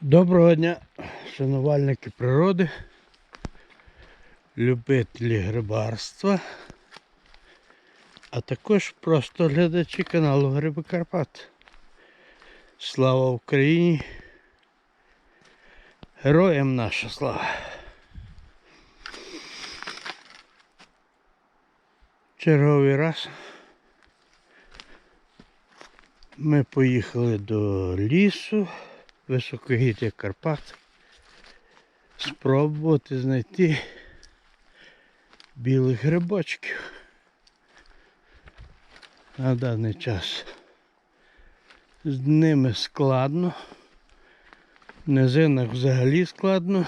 Доброго дня, шанувальники природи, любителі грибарства, а також просто глядачі каналу Гриби Карпат. Слава Україні! Героям наша слава! Черговий раз ми поїхали до лісу високогір'я Карпат спробувати знайти білих грибочків. На даний час з ними складно, в низинах взагалі складно,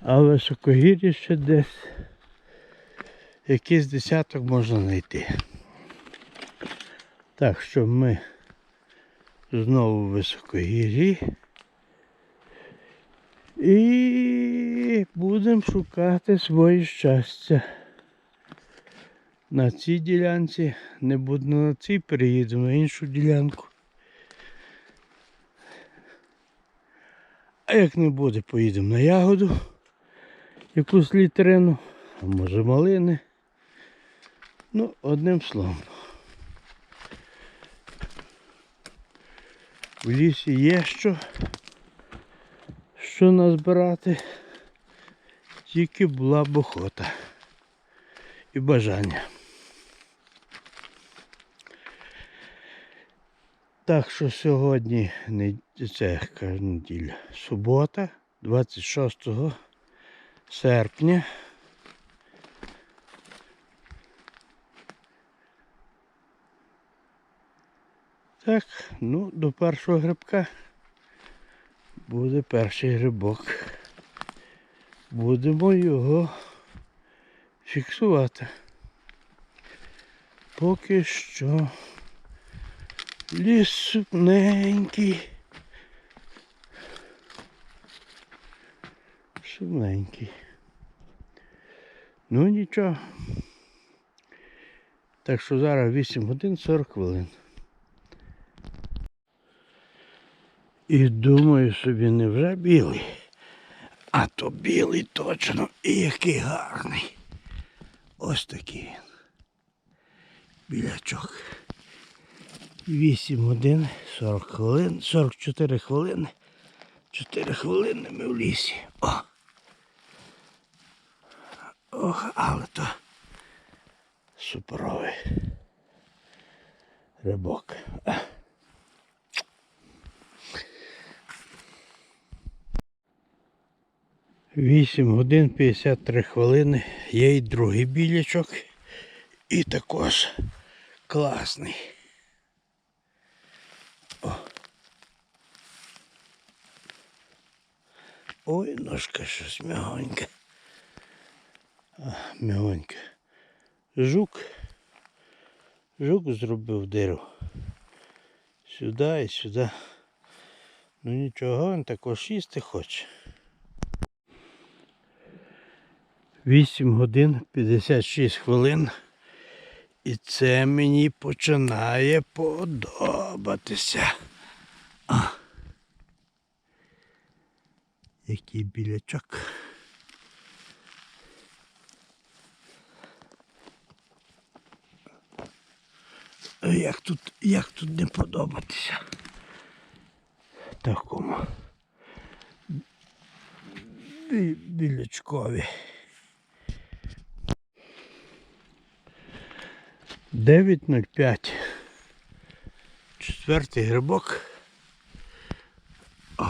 а в високогір'ї ще десь якийсь десяток можна знайти. Так що ми знову в високогір'ї. І будемо шукати своє щастя. На цій ділянці не буду на цій, переїдемо на іншу ділянку. А як не буде, поїдемо на ягоду, якусь літерину, а може малини. Ну, одним словом. В лісі є що, що назбирати, тільки була б охота і бажання. Так що сьогодні це кажу, неділя, субота, 26 серпня. Так, ну, до першого грибка буде перший грибок. Будемо його фіксувати. Поки що ліс сумненький. Сумненький. Ну нічого. Так що зараз 8 годин 40 хвилин. І думаю собі, не вже білий, а то білий точно і який гарний. Ось такий він. Білячок. 8 годин 40 хвилин, 44 хвилини. 4 хвилини ми в лісі. О. Ох, але то суперовий рибок. А. Вісім годин 53 хвилини. Є й другий білячок. І також класний. О. Ой, ножка щось м'ягонька. М'ягонька. Жук. Жук зробив диру. Сюди і сюди. Ну нічого, він також їсти хоче. 8 годин 56 хвилин. І це мені починає подобатися. А. Який білячок. Як тут, як тут не подобатися? Такому. Бі- Білячкові. 9.05. Четвертий грибок. О.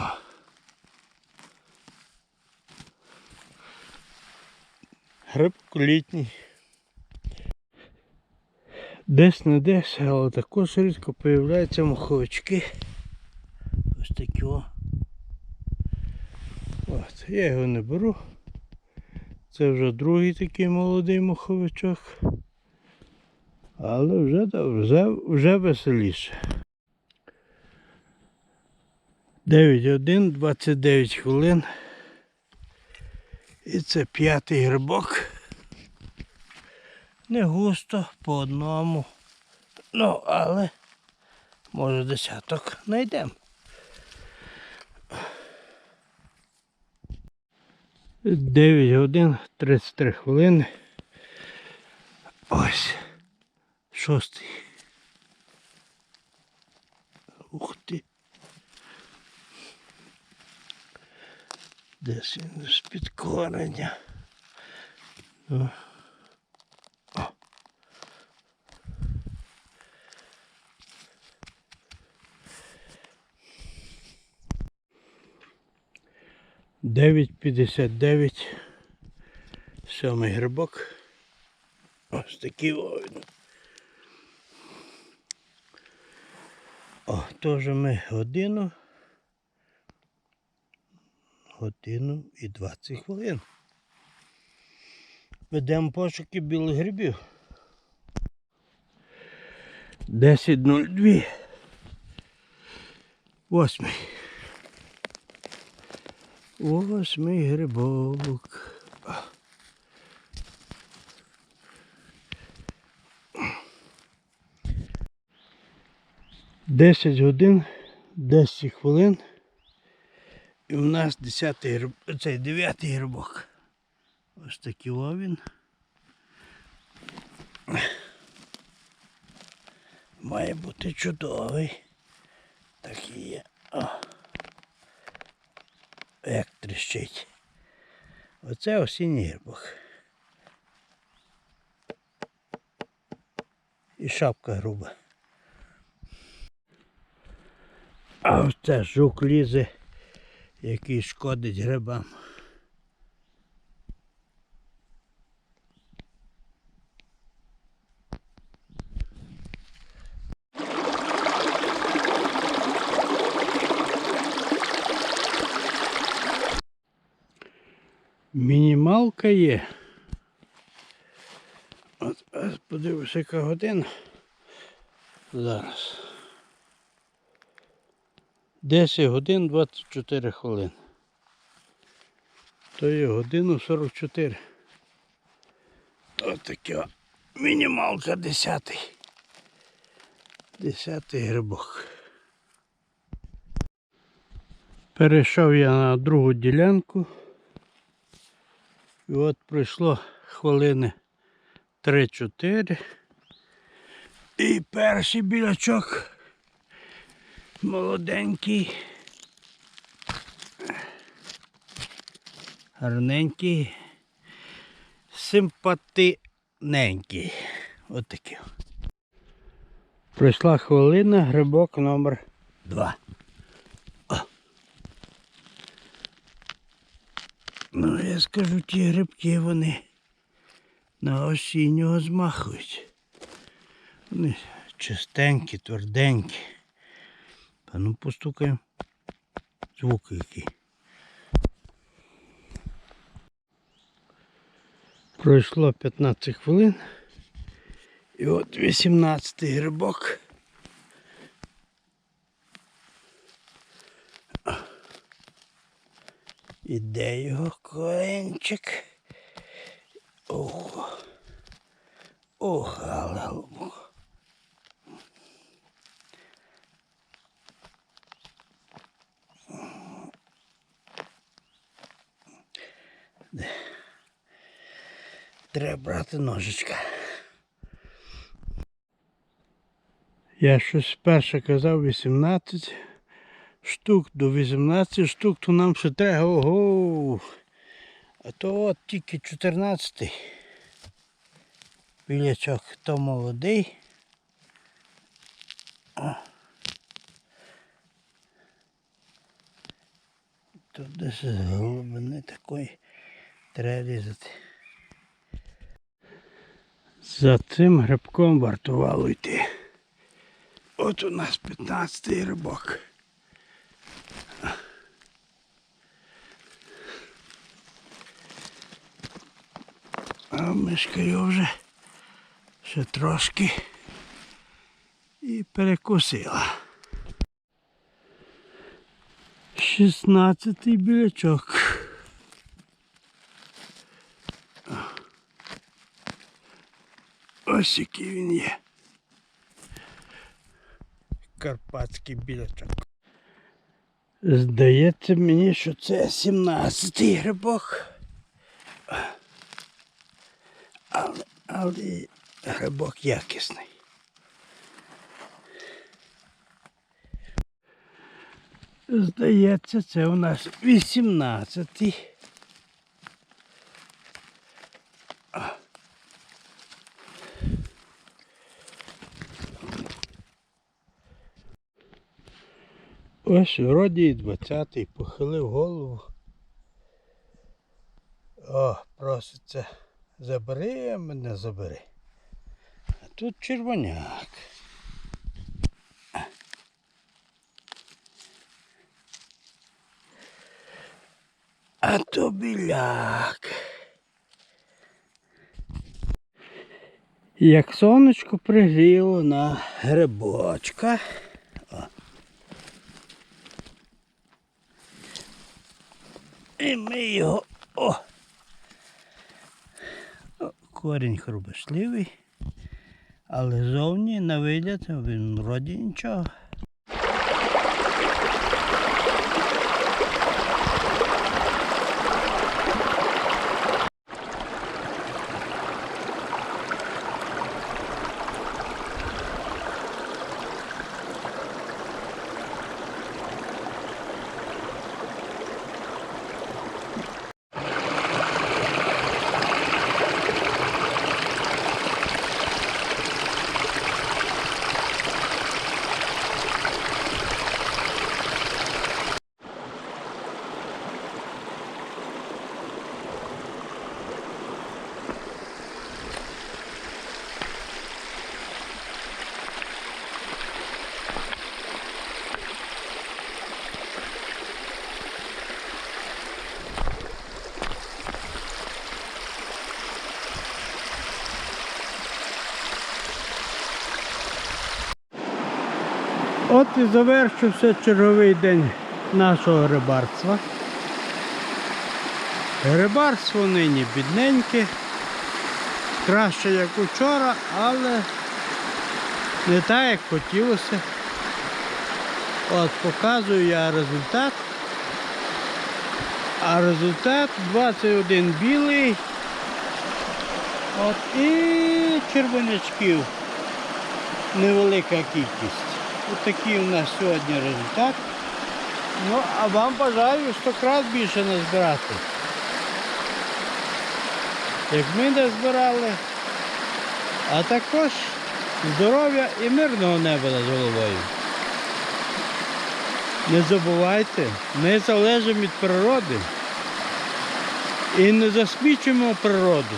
Грибок літній. Десь не десь, але також рідко появляються моховички. Ось такі о. От, я його не беру. Це вже другий такий молодий моховичок. Але вже, вже, вже веселіше. 9.1, 29 хвилин. І це п'ятий грибок. Не густо по одному. Ну, але може десяток знайдемо. 9 годин 33 хвилини. Ось. Шостий. Ух ти. Десь він з-під кореня. О. О. Дев'ять п'ятдесят дев'ять. Сьомий грибок. Ось такий вогонь. О, теж ми годину. Годину і 20 хвилин. Ведемо пошуки білих грибів. 10.02. Восьмий. Восьмий грибок. Десять годин, 10 хвилин. І у нас 10 гриб... цей 9 грибок. Ось такий о він. Має бути чудовий. Такий є. О. Як тріщить. Оце осінній грибок. І шапка груба. А оце жук лізе, який шкодить грибам. Мінімалка є. От, ось подивимося, яка година. Зараз. 10 годин 24 хвилин. То є годину 44. Ось таке мінімалка 10. 10 грибок. Перейшов я на другу ділянку. І от пройшло хвилини 3-4. І перший білячок молоденький. Гарненький. Симпатиненький. От такий. Пройшла хвилина, грибок номер 2. Ну, я скажу, ті грибки вони на осіннього змахують. Вони чистенькі, тверденькі. А ну постукаємо. Звук який. Пройшло 15 хвилин. І от 18 грибок. Іде його коренчик. Ох. Ох, але Треба брати ножичка. Я щось перше казав 18 штук до 18 штук, то нам ще треба. Ого. А то от тільки 14 білячок, то молодий. О. Тут десь з глибини такої треба різати. За цим грибком вартувало йти. От у нас 15 грибок. А мишка вже ще трошки і перекусила. Шістнадцятий білячок. Ось який він є. Карпатський білячок. Здається мені, що це 17-й грибок. Але, але грибок якісний. Здається, це у нас 18-й. Ось вроді і 20-й похилив голову. О, проситься, забери мене, забери. А тут червоняк. А то біляк. Як сонечко пригріло на грибочка. І ми його. О! Корінь хрубашливий, але зовні на вигляд він вроді нічого. От і завершився черговий день нашого рибарства. Рибарство нині бідненьке, краще як учора, але не так, як хотілося. От показую я результат. А результат 21 білий. От і червонячків невелика кількість. Ось такий у нас сьогодні результат. Ну, а вам бажаю 100 крат більше назбирати. Як ми назбирали. А також здоров'я і мирного неба над головою. Не забувайте, ми залежимо від природи і не засмічуємо природу,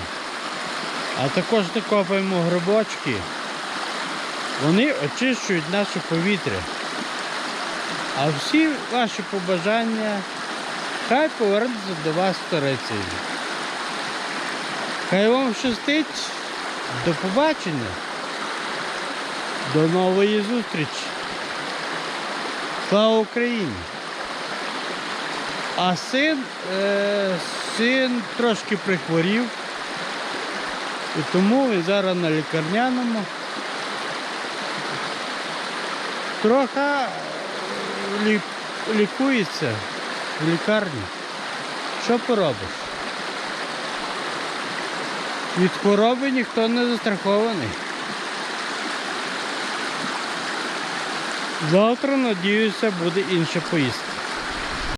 а також не копаємо грибочки. Вони очищують наше повітря. А всі ваші побажання хай повернуться до вас сторицею. Хай вам щастить. До побачення. До нової зустрічі. Слава Україні! А син, е, син трошки прихворів. І тому він зараз на лікарняному. Трохи е, лі- лікується в лікарні. Що поробиш? Від хвороби ніхто не застрахований. Завтра, надіюся, буде інша поїздка.